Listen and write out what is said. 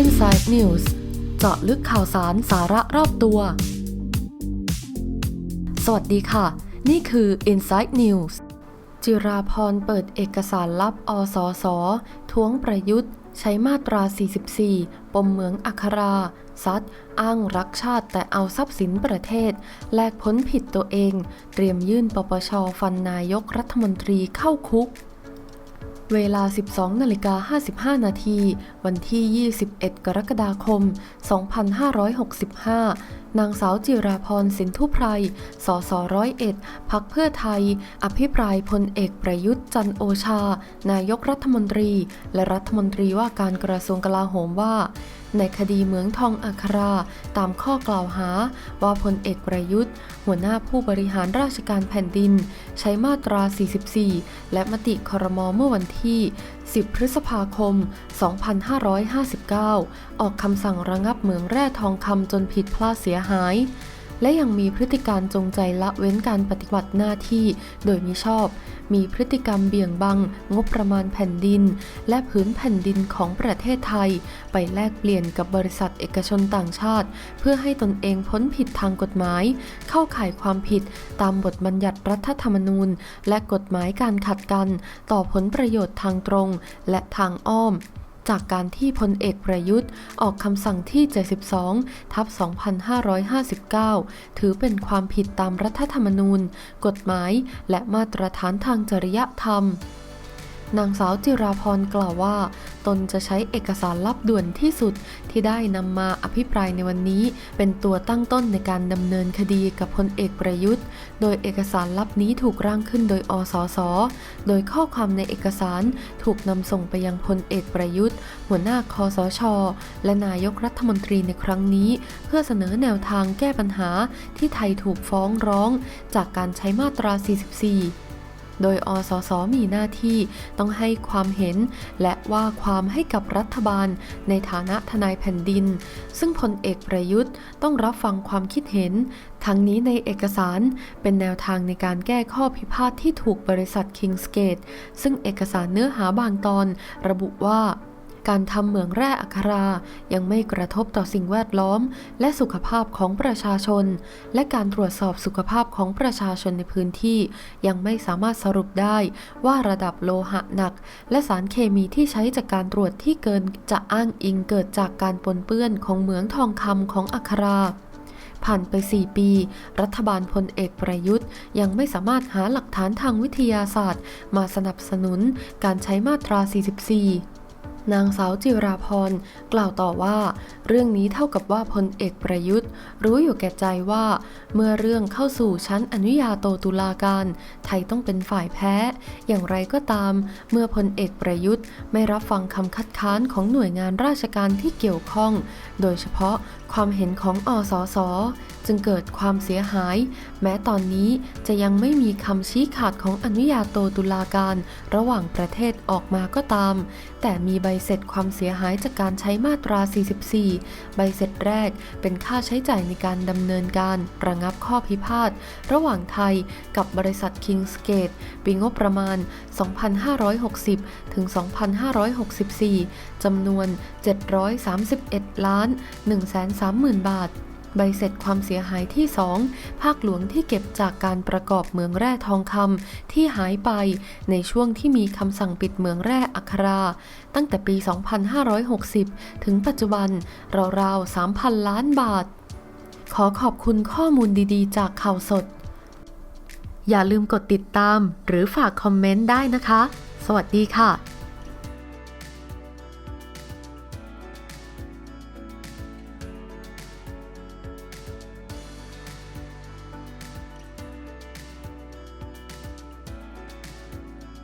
Inside News เจาะลึกข่าวสารสาระรอบตัว สวัสดีค่ะ นี่คือ Inside News จิราพรเปิดเอกสารลับอสสท้วงประยุทธ์ ใช้มาตรา 44 ปมเหมืองอัครา ซัด อ้างรักชาติแต่เอาทรัพย์สินประเทศ แลกพ้นผิดตัวเอง เตรียมยื่นปปชฟันนายกรัฐมนตรีเข้าคุก เวลา 12นาฬิกา55 นาที วันที่ 21 กรกฎาคม 2565 นางสาวจิราพรสินทุไพร สสร้อยเอ็ด พักเพื่อไทย อภิปรายพลเอกประยุทธ์จันโอชา นายกรัฐมนตรี และรัฐมนตรีว่าการกระทรวงกลาโหมว่า ในคดีเหมืองทองอัคราตามข้อกล่าวหา ว่าพลเอกประยุทธ์ หัวหน้าผู้บริหารราชการแผ่นดิน ใช้มาตรา 44 และมติครมเมื่อวันที่ 10 พฤษภาคม 2559 ออกคำสั่งระงับเหมืองแร่ทองคำจนผิดพลาดเสียหาย และยังมีพฤติการจงใจละเว้นการปฏิบัติหน้าที่ โดยมิชอบ มีพฤติกรรมเบี่ยงบัง งบประมาณแผ่นดิน และพื้นแผ่นดินของประเทศไทย ไปแลกเปลี่ยนกับบริษัทเอกชนต่างชาติ เพื่อให้ตนเองพ้นผิดทางกฎหมาย เข้าข่ายความผิดตามบทบัญญัติรัฐธรรมนูญ และกฎหมายการขัดกัน ต่อผลประโยชน์ทางตรง และทางอ้อม จากการที่พลเอกประยุทธ์ ออกคำสั่งที่ 72 ทับ 2559 ถือเป็นความผิดตามรัฐธรรมนูญ กฎหมาย และมาตรฐานทางจริยธรรม นางสาวจิราพรกล่าวว่า ตนจะใช้เอกสารลับด่วนที่สุดที่ได้นำมาอภิปรายในวันนี้ เป็นตัวตั้งต้นในการดำเนินคดีกับพลเอกประยุทธ์ โดยเอกสารลับนี้ถูกร่างขึ้นโดยอสส โดยข้อความในเอกสารถูกนำส่งไปยังพลเอกประยุทธ์ หัวหน้าคอสช และนายกรัฐมนตรีในครั้งนี้ เพื่อเสนอแนวทางแก้ปัญหาที่ไทยถูกฟ้องร้อง จากการใช้มาตรา 44 โดยอสสมีหน้าที่ต้องให้ความเห็น และว่าความให้กับรัฐบาลในฐานะทนายแผ่นดิน ซึ่งพลเอกประยุทธ์ต้องรับฟังความคิดเห็น ทั้งนี้ในเอกสารเป็นแนวทางในการแก้ข้อพิพาทที่ถูกบริษัทคิงสเกตซึ่งเอกสารเนื้อหาบางตอนระบุว่า การทำเหมืองแร่อัครา ยังไม่กระทบต่อสิ่งแวดล้อม และสุขภาพของประชาชน และการตรวจสอบสุขภาพของประชาชนในพื้นที่ ยังไม่สามารถสรุปได้ว่าระดับโลหะหนัก และสารเคมีที่ใช้จากการตรวจที่เกินจะอ้างอิงเกิดจากการปนเปื้อนของเหมืองทองคำของอัคราผ่านไป 4 ปี รัฐบาลพลเอกประยุทธ์ ยังไม่สามารถหาหลักฐานทางวิทยาศาสตร์ มาสนับสนุนการใช้มาตรา 44 นางสาวจิราพรกล่าวต่อว่า เรื่องนี้เท่ากับว่าพลเอกประยุทธ์ รู้อยู่แก่ใจว่า เมื่อเรื่องเข้าสู่ชั้นอนุญาโตตุลาการ ไทยต้องเป็นฝ่ายแพ้ อย่างไรก็ตาม เมื่อพลเอกประยุทธ์ไม่รับฟังคำคัดค้านของหน่วยงานราชการที่เกี่ยวข้อง โดยเฉพาะความเห็นของอสส จึงเกิดความเสียหาย แม้ตอนนี้จะยังไม่มีคำชี้ขาดของอนุญาโตตุลาการ ระหว่างประเทศออกมาก็ตาม แต่มีใบเสร็จความเสียหายจากการใช้มาตรา 44 ใบเสร็จแรกเป็นค่าใช้จ่ายในการดำเนินการระงับข้อพิพาทระหว่างไทยกับบริษัท Kingsgate ปีงบประมาณ 2560 ถึง 2564 จำนวน 731 ล้าน 130,000 บาท ใบเสร็จความเสียหายที่ 2 ภาคหลวงที่เก็บจากการประกอบเมืองแร่ทองคำที่หายไป ในช่วงที่มีคำสั่งปิดเมืองแร่อัครา ตั้งแต่ปี 2560 ถึงปัจจุบันราวๆ 3,000 ล้านบาท ขอขอบคุณข้อมูลดีๆ จากข่าวสด อย่าลืมกดติดตามหรือฝากคอมเมนต์ได้นะคะ สวัสดีค่ะ